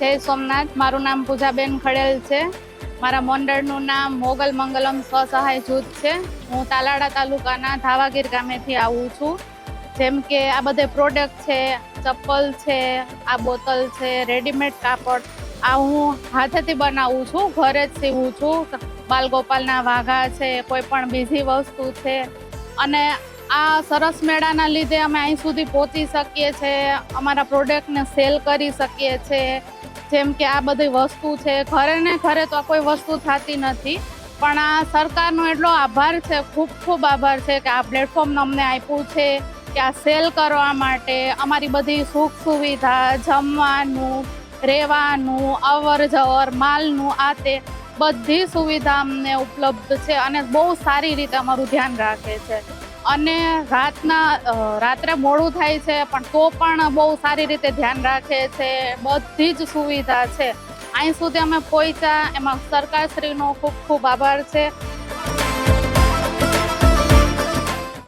સોમનાથ. મારું નામ પૂજાબેન ખડેલ છે. મારા મંડળનું નામ મોગલ મંગલમ સ્વસહાય જૂથ છે. હું તાલાડા તાલુકાના ધાવાગીર ગામેથી આવું છું. જેમ કે આ બધે પ્રોડક્ટ છે, ચપ્પલ છે, આ બોટલ છે રેડીમેડ કાપડ. આ હું હાથેથી બનાવું છું, ઘરે જ સીવું છું. બાલગોપાલના વાઘા છે, કોઈ પણ બીજી વસ્તુ છે. અને આ સરસ મેળાના લીધે અમે અહીં સુધી પહોંચી શકીએ છીએ અમારા પ્રોડક્ટને સેલ કરી શકીએ છીએ જેમ કે આ બધી વસ્તુ છે. ઘરે ને ઘરે તો કોઈ વસ્તુ થતી નથી, પણ આ સરકારનો એટલો આભાર છે, ખૂબ ખૂબ આભાર છે કે આ પ્લેટફોર્મ અમને આપ્યું છે કે આ સેલ કરવા માટે અમારી બધી સુખ સુવિધા, જમવાનું, રહેવાનું અવર જવર માલનું, આ તે બધી સુવિધા અમને ઉપલબ્ધ છે અને બહુ સારી રીતે અમારું ધ્યાન રાખે છે. અને રાતના રાત્રે મોડું થાય છે, પણ તો પણ બહુ સારી રીતે ધ્યાન રાખે છે, બધી જ સુવિધા છે. અહીં સુધી અમે પહોંચ્યા, એમાં સરકારશ્રીનો ખૂબ ખૂબ આભાર છે.